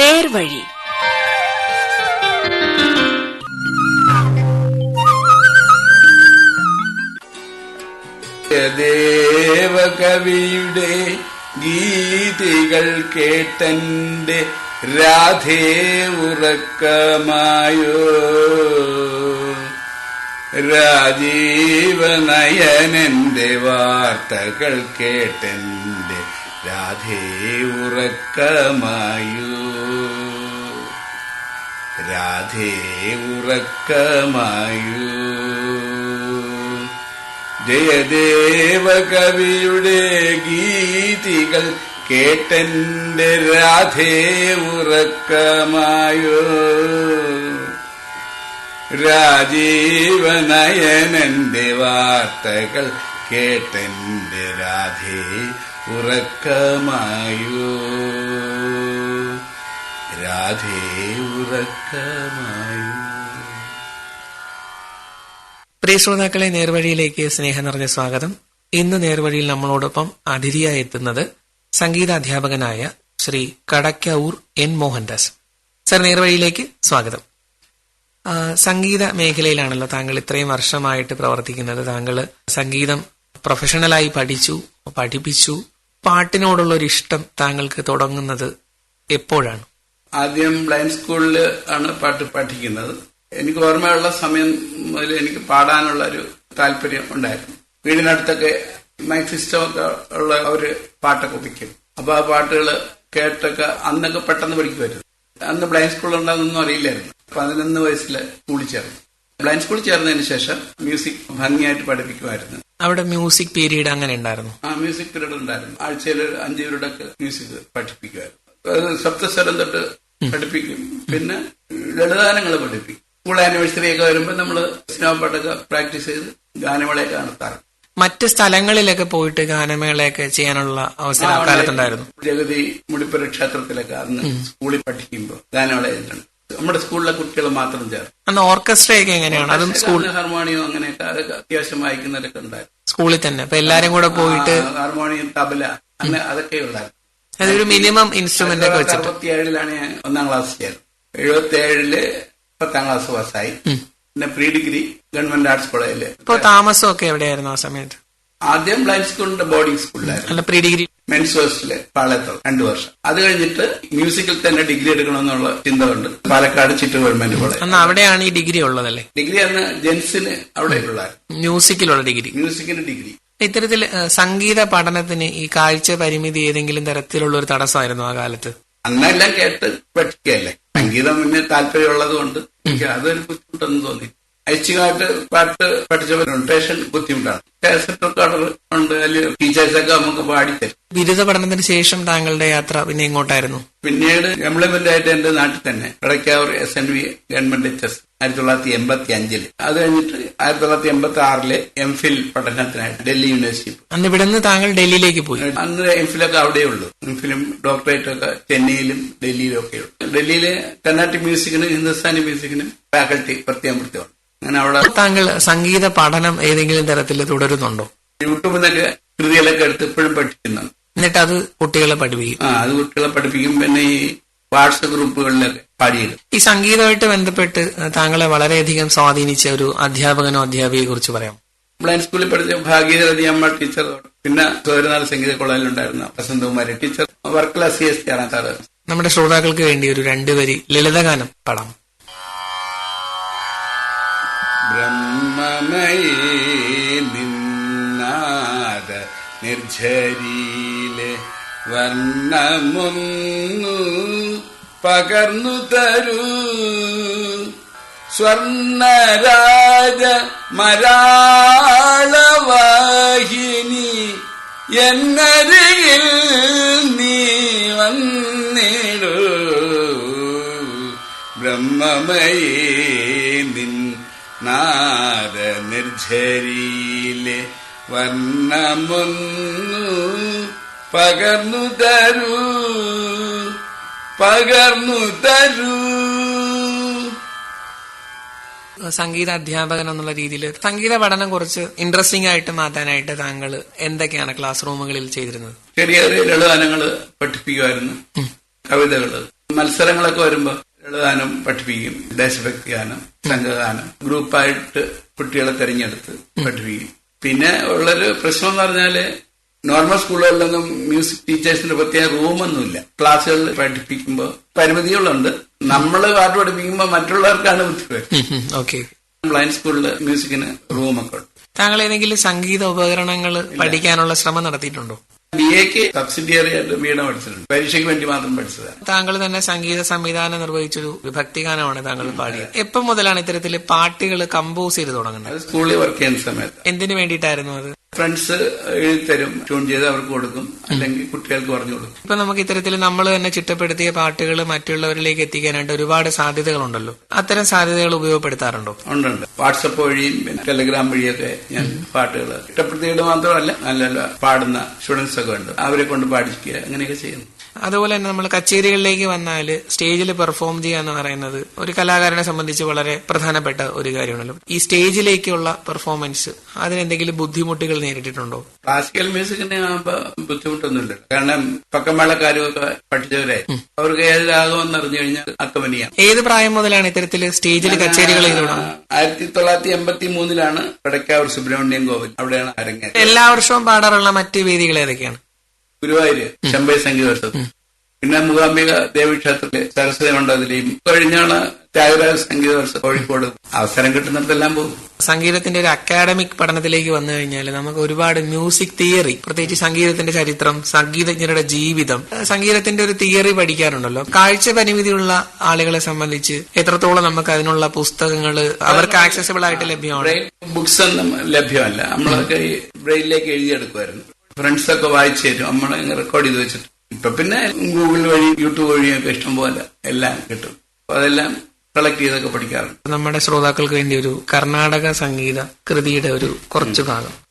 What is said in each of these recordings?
നേർവഴി. ദേവകവിയുടെ ഗീതികൾ കേട്ടന്റെ രാധേ ഉറക്കമായോ? രാജീവനയനന്റെ വാർത്തകൾ കേട്ടെന്റെ രാധേ ഉറക്കമായു. രാധേ ഉറക്കമായു. ജയദേവ കവിയുടെ ഗീതികൾ കേട്ടെന്റെ രാധേ ഉറക്കമായോ. രാജീവനയനന്റെ വാർത്തകൾ കേട്ടെന്റെ രാധേ ഉറക്കമായോ? രാധേ ഉറക്കമായോ? പ്രിയ ശ്രോതാക്കളെ നേർവഴിയിലേക്ക് സ്നേഹം നിറഞ്ഞ സ്വാഗതം. ഇന്ന് നേർവഴിയിൽ നമ്മളോടൊപ്പം അതിഥിയായി എത്തുന്നത് സംഗീതാധ്യാപകനായ ശ്രീ കടക്കൌർ എൻ മോഹൻദാസ്. സർ നേർവഴിയിലേക്ക് സ്വാഗതം. സംഗീത മേഖലയിലാണല്ലോ താങ്കൾ ഇത്രയും വർഷമായിട്ട് പ്രവർത്തിക്കുന്നത്. താങ്കൾ സംഗീതം പ്രൊഫഷണലായി പഠിച്ചു പഠിപ്പിച്ചു. പാട്ടിനോടുള്ള ഒരു ഇഷ്ടം താങ്കൾക്ക് തുടങ്ങുന്നത് എപ്പോഴാണ്? ആദ്യം ബ്ലൈൻഡ് സ്കൂളിൽ ആണ് പാട്ട് പഠിക്കുന്നത്. എനിക്ക് ഓർമ്മയുള്ള സമയം മുതൽ എനിക്ക് പാടാനുള്ള ഒരു താല്പര്യം ഉണ്ടായിരുന്നു. വീടിനടുത്തൊക്കെ മൈക്ക് സിസ്റ്റം ഒക്കെ ഉള്ള ഒരു പാട്ടൊക്കെ വയ്ക്കും അപ്പൊ ആ പാട്ടുകൾ കേട്ടൊക്കെ അന്നൊക്കെ പെട്ടെന്ന് പഠിക്കുമായിരുന്നു. അന്ന് ബ്ലൈൻഡ് സ്കൂൾ ഉണ്ടാകുന്നൊന്നും അറിയില്ലായിരുന്നു. പതിനൊന്ന് വയസ്സിൽ സ്കൂളിൽ ചേർന്നു. ബ്ലൈൻഡ് സ്കൂളിൽ ചേർന്നതിന് ശേഷം മ്യൂസിക് ഭംഗിയായിട്ട് പഠിപ്പിക്കുമായിരുന്നു. അവിടെ മ്യൂസിക് പീരീഡ് അങ്ങനെ ഉണ്ടായിരുന്നു? ആ മ്യൂസിക് പീരീഡ് ഉണ്ടായിരുന്നു. ആഴ്ചയിൽ അഞ്ചു പേരുടെയൊക്കെ മ്യൂസിക് പഠിപ്പിക്കുമായിരുന്നു. സപ്തസ്വരം തൊട്ട് പഠിപ്പിക്കും. പിന്നെ ലളിതാനങ്ങൾ പഠിപ്പിക്കും. സ്കൂൾ ആനിവേഴ്സറി ഒക്കെ വരുമ്പോൾ നമ്മൾ സിനിമ പാട്ടൊക്കെ പ്രാക്ടീസ് ചെയ്ത് ഗാനമേളയൊക്കെ നടത്താറുണ്ട്. മറ്റ് സ്ഥലങ്ങളിലൊക്കെ പോയിട്ട് ഗാനമേളയൊക്കെ ചെയ്യാനുള്ള അവസരം അക്കാലത്തുണ്ടായിരുന്നു. ജഗതി മുടിപ്പുര ക്ഷേത്രത്തിലൊക്കെ അന്ന് സ്കൂളിൽ പഠിക്കുമ്പോൾ ഗാനമേള ചെയ്തിട്ടുണ്ട് നമ്മുടെ സ്കൂളിലെ കുട്ടികൾ മാത്രം ചേർന്ന് അന്ന് ഓർക്കസ്ട്ര ഒക്കെ എങ്ങനെയാണ്? അതും സ്കൂൾ ഹാർമോണിയോ അങ്ങനെയൊക്കെ അതൊക്കെ അത്യാവശ്യം വായിക്കുന്നവരൊക്കെ ഉണ്ടായിരുന്നു. സ്കൂളിൽ തന്നെ. അപ്പൊ എല്ലാരും കൂടെ പോയിട്ട് ഹാർമോണിയം തബല അങ്ങനെ അതൊക്കെ ഉണ്ടായിരുന്നു. അതൊരു മിനിമം ഇൻസ്ട്രുമെന്റ് ഒക്കെ വെച്ചിട്ട്. അറുപത്തിയേഴിലാണ് ഞാൻ ഒന്നാം ക്ലാസ് ചേർന്നത്. എഴുപത്തി ഏഴിൽ പത്താം ക്ലാസ് പാസ്സായി. പിന്നെ പ്രീ ഡിഗ്രി ഗവൺമെന്റ് ആർട്സ് കോളേജിൽ ഇപ്പൊ താമസമൊക്കെ എവിടെയായിരുന്നു ആ സമയത്ത്? ആദ്യം ബ്ലൈൻഡ് സ്കൂളിന്റെ ബോർഡിംഗ് സ്കൂളിലായിരുന്നു അല്ല പ്രീ ഡിഗ്രി മെൻസ് ഹോസ്റ്റൽ പാളയത്തോളം രണ്ടു വർഷം. അത് കഴിഞ്ഞിട്ട് മ്യൂസിക്കിൽ തന്നെ ഡിഗ്രി എടുക്കണമെന്നുള്ള ചിന്ത ഉണ്ട് പാലക്കാട് ചിറ്റൂർ ഗവൺമെന്റ് കോളേജ്. അന്ന് അവിടെയാണ് ഈ ഡിഗ്രി ഉള്ളതല്ലേ? ഡിഗ്രി അന്ന് ജെൻസിന് അവിടെ ഉള്ള മ്യൂസിക്കിലുള്ള ഡിഗ്രി. മ്യൂസിക്കിന് ഡിഗ്രി. ഇത്തരത്തിൽ സംഗീത പഠനത്തിന് ഈ കാഴ്ച പരിമിതി ഏതെങ്കിലും തരത്തിലുള്ള ഒരു തടസ്സമായിരുന്നു ആ കാലത്ത്? അന്നെല്ലാം കേട്ട് പഠിക്കുകയല്ലേ? സംഗീതം പിന്നെ താല്പര്യമുള്ളത് കൊണ്ട് അതൊരു ബുദ്ധിമുട്ടൊന്നും തോന്നി. ഐച്ഛികമായിട്ട് പാട്ട് പഠിച്ചവരുണ്ട്. ടേഷൻ ബുദ്ധിമുട്ടാണ്. കാസറ്റ് റെക്കോർഡർ ഉണ്ട് അതിൽ ടീച്ചേഴ്സൊക്കെ നമുക്ക് പാടിത്തരും ബിരുദ പഠനത്തിന് ശേഷം താങ്കളുടെ യാത്ര പിന്നെ ഇങ്ങോട്ടായിരുന്നു പിന്നീട് എംപ്ലോയ്മെന്റ് ആയിട്ട് എന്റെ നാട്ടിൽ തന്നെ Idakkavoor S N V government H S ആയിരത്തി തൊള്ളായിരത്തി എൺപത്തി അഞ്ചിൽ അത് കഴിഞ്ഞിട്ട് ആയിരത്തി തൊള്ളായിരത്തി എൺപത്തി ആറിൽ എം ഫിൽ പഠനത്തിനായിട്ട് ഡൽഹി യൂണിവേഴ്സിറ്റി അന്ന് അന്ന് നിന്ന് താങ്കൾ ഡൽഹിയിലേക്ക് പോയി? അന്ന് എം ഫിലൊക്കെ അവിടെ ഉള്ളൂ. എം ഫിലും ഡോക്ടറേറ്റ് ഒക്കെ ചെന്നൈയിലും ഡൽഹിയിലും ഒക്കെ ഉള്ളു. ഡൽഹിയിലെ കർണാട്ടിക് മ്യൂസിക്കിനും ഹിന്ദുസ്ഥാനി മ്യൂസിക്കിനും ഫാക്കൽറ്റി പ്രത്യേകം പ്രത്യേകം അങ്ങനെ അവിടെ താങ്കൾ സംഗീത പഠനം ഏതെങ്കിലും തരത്തിൽ തുടരുന്നുണ്ടോ? യൂട്യൂബിൽ നിന്നൊക്കെ കൃതികളൊക്കെ എടുത്ത് ഇപ്പോഴും പഠിക്കുന്നുണ്ട് എന്നിട്ട് അത് കുട്ടികളെ പഠിപ്പിക്കും. ആ അത് കുട്ടികളെ പഠിപ്പിക്കും. പിന്നെ ഈ വാട്സപ്പ് ഗ്രൂപ്പുകളിലൊക്കെ പാടിയത് ഈ സംഗീതമായിട്ട് ബന്ധപ്പെട്ട് താങ്കളെ വളരെയധികം സ്വാധീനിച്ച ഒരു അധ്യാപകനോ അധ്യാപികയെ കുറിച്ച് പറയാം ബ്ലൈൻഡ് സ്കൂളിൽ പഠിച്ച ഭാഗീരഥി അമ്മ ടീച്ചർ പിന്നെ സോരനാഥ് സംഗീത കോളേജിലുണ്ടായിരുന്ന Vasanthakumari teacher work class C S T ആണ് സാറ്. നമ്മുടെ ശ്രോതാക്കൾക്ക് വേണ്ടി ഒരു രണ്ടുപേരി ലളിതഗാനം പാടാം. ബ്രഹ്മമയേ നിന്നാദ നിർഝരിയിലെ വർണമൊന്നു പകർന്നു തരൂ. സ്വർണരാജ മരാളവാഹിനി എന്നരികിൽ നീ വന്നിടൂ. ബ്രഹ്മമയേ നിൻ നാദ വർണമൊന്നു പകർന്നു തരൂ പകർന്നു തരൂ. സംഗീത അധ്യാപകൻ എന്നുള്ള രീതിയിൽ സംഗീത പഠനം കുറച്ച് ഇൻട്രസ്റ്റിംഗ് ആയിട്ട് മാറ്റാനായിട്ട് താങ്കൾ എന്തൊക്കെയാണ് ക്ലാസ് റൂമുകളിൽ ചെയ്തിരുന്നത്? ചെറിയ ചെറിയ ലളിതാനങ്ങൾ പഠിപ്പിക്കുമായിരുന്നു കവിതകൾ മത്സരങ്ങളൊക്കെ വരുമ്പോൾ ലളിതഗാനം പഠിപ്പിക്കും ദേശഭക്തി ഗാനം സംഘഗാനം. ഗ്രൂപ്പായിട്ട് കുട്ടികളെ തെരഞ്ഞെടുത്ത് പഠിപ്പിക്കും. പിന്നെ ഉള്ളൊരു പ്രശ്നം എന്ന് പറഞ്ഞാൽ നോർമൽ സ്കൂളുകളിലൊന്നും മ്യൂസിക് ടീച്ചേഴ്സിന്റെ പ്രത്യേക റൂമൊന്നുമില്ല ക്ലാസ്സുകളിൽ പഠിപ്പിക്കുമ്പോൾ പരിമിതികളുണ്ട്. നമ്മൾ പാട്ട് പഠിപ്പിക്കുമ്പോൾ മറ്റുള്ളവർക്കാണ് ബുദ്ധിമുട്ട് ഓക്കെ ബ്ലൈൻഡ് സ്കൂളിൽ മ്യൂസിക്കിന് റൂമൊക്കെ ഉണ്ട്. താങ്കൾ ഏതെങ്കിലും സംഗീത ഉപകരണങ്ങൾ പഠിക്കാനുള്ള ശ്രമം നടത്തിയിട്ടുണ്ടോ? ബി എക്ക് സബ്സിഡിയറി ആയിട്ട് വീണ പഠിച്ചിട്ടുണ്ട് പരീക്ഷയ്ക്ക് വേണ്ടി മാത്രം പഠിച്ചത് താങ്കൾ തന്നെ സംഗീത സംവിധാനം നിർവഹിച്ചൊരു ഭക്തിഗാനമാണ് താങ്കൾ പാടിയത്. എപ്പം മുതലാണ് ഇത്തരത്തിൽ പാട്ടുകൾ കമ്പോസ് ചെയ്ത് തുടങ്ങുന്നത്? സ്കൂളിൽ വർക്ക് ചെയ്യുന്ന സമയത്ത്. എന്തിനു വേണ്ടിയിട്ടായിരുന്നു അത്? ഫ്രണ്ട്സ് എഴുതിത്തരും ട്യൂൺ ചെയ്ത് അവർക്ക് കൊടുക്കും. അല്ലെങ്കിൽ കുട്ടികൾക്ക് പറഞ്ഞു കൊടുക്കും. ഇപ്പൊ നമുക്ക് ഇത്തരത്തിൽ നമ്മൾ തന്നെ ചിട്ടപ്പെടുത്തിയ പാട്ടുകൾ മറ്റുള്ളവരിലേക്ക് എത്തിക്കാനായിട്ട് ഒരുപാട് സാധ്യതകളുണ്ടല്ലോ. അത്തരം സാധ്യതകൾ ഉപയോഗപ്പെടുത്താറുണ്ടോ? ഉണ്ടുണ്ട് വാട്സപ്പ് വഴിയും ടെലിഗ്രാം വഴിയൊക്കെ ഞാൻ പാട്ടുകൾ ചിട്ടപ്പെടുത്തിയിട്ട് മാത്രമല്ല നല്ല പാടുന്ന സ്റ്റുഡൻസ് ഒക്കെ ഉണ്ട്. അവരെ കൊണ്ട് പാടിക്കുക അങ്ങനെയൊക്കെ ചെയ്യുന്നു. അതുപോലെ തന്നെ നമ്മൾ കച്ചേരികളിലേക്ക് വന്നാൽ സ്റ്റേജിൽ പെർഫോം ചെയ്യുക എന്ന് പറയുന്നത് ഒരു കലാകാരനെ സംബന്ധിച്ച് വളരെ പ്രധാനപ്പെട്ട ഒരു കാര്യമാണല്ലോ. ഈ സ്റ്റേജിലേക്കുള്ള പെർഫോമൻസ് അതിനെന്തെങ്കിലും ബുദ്ധിമുട്ടുകൾ നേരിട്ടിട്ടുണ്ടോ? ക്ലാസിക്കൽ മ്യൂസിക്കിനെ ആകുമ്പോ ബുദ്ധിമുട്ടൊന്നുമില്ല. കാരണം പക്കമേളക്കാരും പഠിച്ചവരെ അവർക്ക് ഏതിലാകുമെന്ന് അറിഞ്ഞു കഴിഞ്ഞാൽ അക്കമനിയാണ് ഏത് പ്രായം മുതലാണ് ഇത്തരത്തിൽ സ്റ്റേജിൽ കച്ചേരികൾ ആയിരത്തി തൊള്ളായിരത്തി എൺപത്തി മൂന്നിലാണ് പടക്കാവൂർ സുബ്രഹ്മണ്യം കോവിൽ അവിടെയാണ് അരങ്ങേറ്റം. എല്ലാ വർഷവും പാടാറുള്ള മറ്റ് വേദികൾ ഏതൊക്കെയാണ്? ഗുരുവായൂര് ചെമ്പൈ സംഗീതോത്സവം. പിന്നെ മൂകാംബിക ദേവീക്ഷേത്രത്തിലെ സരസ്വതി മണ്ഡലത്തിലെയും കഴിഞ്ഞാണ് ത്യാഗരാജ സംഗീതോത്സവം. കോഴിക്കോട്. അവസരം കിട്ടുന്നിടത്തെല്ലാം പോകും. സംഗീതത്തിന്റെ ഒരു അക്കാഡമിക് പഠനത്തിലേക്ക് വന്നു കഴിഞ്ഞാൽ നമുക്ക് ഒരുപാട് മ്യൂസിക് തിയറി പ്രത്യേകിച്ച് സംഗീതത്തിന്റെ ചരിത്രം സംഗീതജ്ഞരുടെ ജീവിതം സംഗീതത്തിന്റെ ഒരു തിയറി പഠിക്കാറുണ്ടല്ലോ. കാഴ്ച പരിമിതിയുള്ള ആളുകളെ സംബന്ധിച്ച് എത്രത്തോളം നമുക്ക് അതിനുള്ള പുസ്തകങ്ങൾ അവർക്ക് ആക്സസിബിൾ ആയിട്ട് ലഭ്യമാണ്? ബുക്സ് ഒന്നും ലഭ്യമല്ല. നമ്മളൊക്കെ ഈ ബ്രെയിലേക്ക് എഴുതിയെടുക്കുമായിരുന്നു ഫ്രണ്ട്സ് ഒക്കെ വായിച്ചു തരും. നമ്മൾ റെക്കോർഡ് ചെയ്ത് വെച്ചിട്ട്. ഇപ്പൊ പിന്നെ ഗൂഗിൾ വഴി യൂട്യൂബ് വഴിയൊക്കെ ഇഷ്ടംപോലെ എല്ലാം കിട്ടും. അപ്പൊ അതെല്ലാം കളക്ട് ചെയ്തൊക്കെ പഠിക്കാറുണ്ട്. നമ്മുടെ ശ്രോതാക്കൾക്ക് വേണ്ടി ഒരു കർണാടക സംഗീത കൃതിയുടെ ഒരു കുറച്ചു ഭാഗം.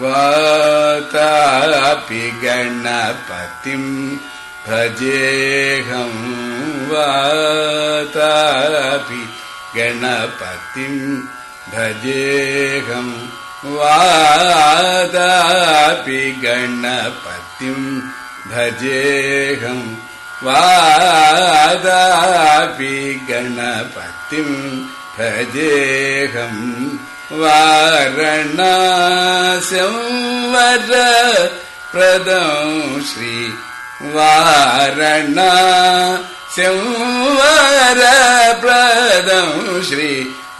വാതാപി ഗണപതിം ഭജേഹം വാതാപി ഗണപതിം ഭജേഹം വാതാപി ഗണപതിം ഭജേഹം വാദാപി ഗണപതിം ഭജേഹം വാരണാസ്യം വര പ്രദം ശ്രീ വാരണാസ്യം വര പ്രദം ശ്രീ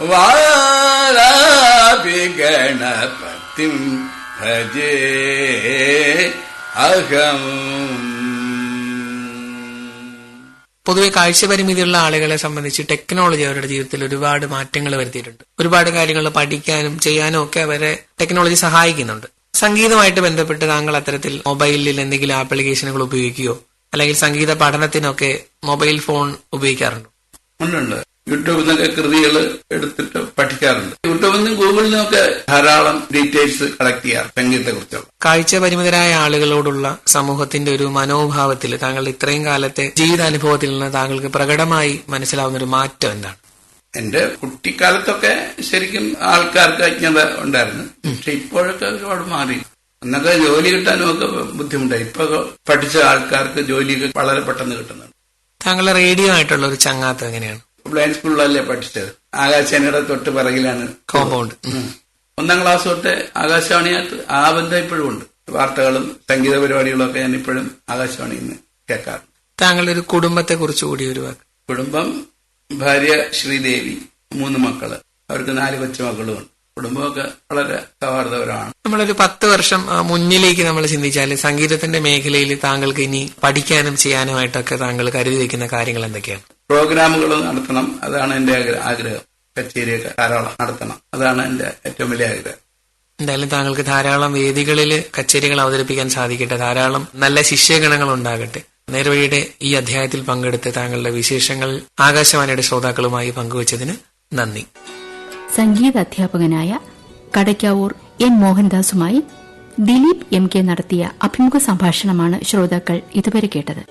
വാരാപി ഗണപതിം ഭജേ അഹം. പൊതുവെ കാഴ്ചപരിമിതിയുള്ള ആളുകളെ സംബന്ധിച്ച് ടെക്നോളജി അവരുടെ ജീവിതത്തിൽ ഒരുപാട് മാറ്റങ്ങൾ വരുത്തിയിട്ടുണ്ട്. ഒരുപാട് കാര്യങ്ങൾ പഠിക്കാനും ചെയ്യാനും ഒക്കെ അവരെ ടെക്നോളജി സഹായിക്കുന്നുണ്ട്. സംഗീതമായിട്ട് ബന്ധപ്പെട്ട് താങ്കൾ അത്തരത്തിൽ മൊബൈലിൽ എന്തെങ്കിലും ആപ്ലിക്കേഷനുകൾ ഉപയോഗിക്കുകയോ അല്ലെങ്കിൽ സംഗീത പഠനത്തിനൊക്കെ മൊബൈൽ ഫോൺ ഉപയോഗിക്കാറുണ്ടോ? യൂട്യൂബിൽ നിന്നൊക്കെ കൃതികൾ എടുത്തിട്ട് പഠിക്കാറുണ്ട്. യൂട്യൂബിൽ നിന്നും ഗൂഗിളിൽ നിന്നൊക്കെ ധാരാളം ഡീറ്റെയിൽസ് കളക്ട് ചെയ്യാറ് സംഗീതത്തെ കുറിച്ചുള്ള കാഴ്ച പരിമിതരായ ആളുകളോടുള്ള സമൂഹത്തിന്റെ ഒരു മനോഭാവത്തിൽ താങ്കളുടെ ഇത്രയും കാലത്തെ ജീവിതാനുഭവത്തിൽ നിന്ന് താങ്കൾക്ക് പ്രകടമായി മനസ്സിലാവുന്ന ഒരു മാറ്റം എന്താണ്? എന്റെ കുട്ടിക്കാലത്തൊക്കെ ശരിക്കും ആൾക്കാർക്ക് അജ്ഞത ഉണ്ടായിരുന്നു. പക്ഷെ ഇപ്പോഴൊക്കെ ഒരുപാട് മാറി. അന്നൊക്കെ ജോലി കിട്ടാനും ഒക്കെ ബുദ്ധിമുട്ടായി. ഇപ്പൊ പഠിച്ച ആൾക്കാർക്ക് ജോലിയൊക്കെ വളരെ പെട്ടെന്ന് കിട്ടുന്നുണ്ട്. താങ്കളുടെ റേഡിയോ ആയിട്ടുള്ള ഒരു ചങ്ങാത്തം എങ്ങനെയാണ്? ബ്ലൈൻഡ് സ്കൂളിലല്ലേ പഠിച്ചത്? ആകാശവാണിയുടെ തൊട്ട് പിറകിലാണ്. കോമ്പൗണ്ട് ഒന്നാം ക്ലാസ് തൊട്ട് ആകാശവാണിയായിട്ട് ആ ബന്ധം ഇപ്പോഴും ഉണ്ട്. വാർത്തകളും സംഗീത പരിപാടികളും ഒക്കെ ഞാൻ ഇപ്പോഴും ആകാശവാണിയിൽ നിന്ന് കേൾക്കാറുണ്ട്. താങ്കളുടെ ഒരു കുടുംബത്തെ കുറിച്ച് കൂടി ഒരു വാക്ക്. കുടുംബം ഭാര്യ ശ്രീദേവി മൂന്ന് മക്കൾ. അവർക്ക് നാല് കൊച്ചുമക്കളും ഉണ്ട് കുടുംബമൊക്കെ വളരെ സൗഹാർദ്ദപരമാണ്. നമ്മളൊരു പത്ത് വർഷം മുന്നിലേക്ക് നമ്മൾ ചിന്തിച്ചാൽ സംഗീതത്തിന്റെ മേഖലയിൽ താങ്കൾക്ക് ഇനി പഠിക്കാനും ചെയ്യാനുമായിട്ടൊക്കെ താങ്കൾ കരുതി വെക്കുന്ന കാര്യങ്ങൾ എന്തൊക്കെയാണ്? പ്രോഗ്രാമുകൾ നടത്തണം. അതാണ് എന്റെ ആഗ്രഹം. ആഗ്രഹം കച്ചേരിയൊക്കെ ധാരാളം നടത്തണം. അതാണ് എന്റെ ഏറ്റവും വലിയ ആഗ്രഹം. എന്തായാലും താങ്കൾക്ക് ധാരാളം വേദികളിൽ കച്ചേരികൾ അവതരിപ്പിക്കാൻ സാധിക്കട്ടെ. ധാരാളം നല്ല ശിഷ്യഗണങ്ങൾ ഉണ്ടാകട്ടെ. നേർവഴിയുടെ ഈ അധ്യായത്തിൽ പങ്കെടുത്ത് താങ്കളുടെ വിശേഷങ്ങൾ ആകാശവാണിയുടെ ശ്രോതാക്കളുമായി പങ്കുവച്ചതിന് നന്ദി. സംഗീത അധ്യാപകനായ കടയ്ക്കാവൂർ എൻ മോഹൻദാസുമായി ദിലീപ് എം കെ നടത്തിയ അഭിമുഖ സംഭാഷണമാണ് ശ്രോതാക്കൾ ഇതുവരെ കേട്ടത്.